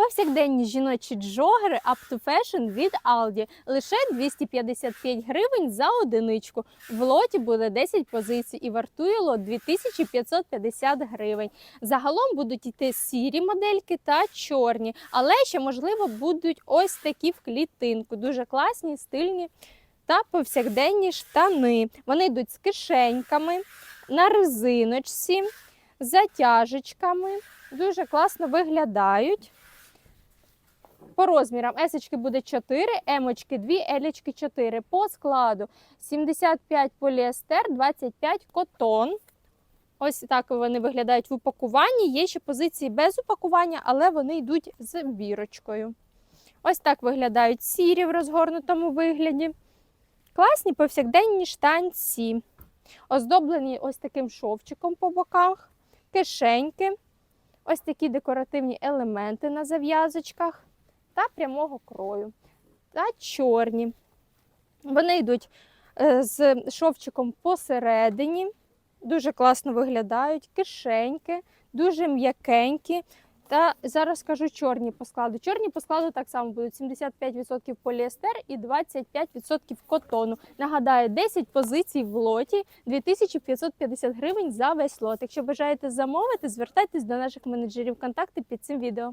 Повсякденні жіночі джогери Up to Fashion від Aldi. Лише 255 гривень за одиничку. В лоті буде 10 позицій і вартує лот 2550 гривень. Загалом будуть йти сірі модельки та чорні, але ще можливо будуть ось такі в клітинку. Дуже класні, стильні та повсякденні штани. Вони йдуть з кишеньками на резиночці, затяжечками. Дуже класно виглядають. По розмірам есочки буде 4, емочки 2, елічки 4. По складу 75 поліестер, 25 котон. Ось так вони виглядають в упакуванні. Є ще позиції без упакування, але вони йдуть з бірочкою. Ось так виглядають сірі в розгорнутому вигляді. Класні повсякденні штанці. Оздоблені ось таким шовчиком по боках, кишеньки, ось такі декоративні елементи на зав'язочках та прямого крою. Та чорні. Вони йдуть е, з шовчиком посередині. Дуже класно виглядають, кишеньки, дуже м'якенькі. Та зараз скажу чорні по складу. Чорні по складу так само будуть 75% поліестер і 25% котону. Нагадаю, 10 позицій в лоті 2550 гривень за весь лот. Якщо бажаєте замовити, звертайтесь до наших менеджерів контакти під цим відео.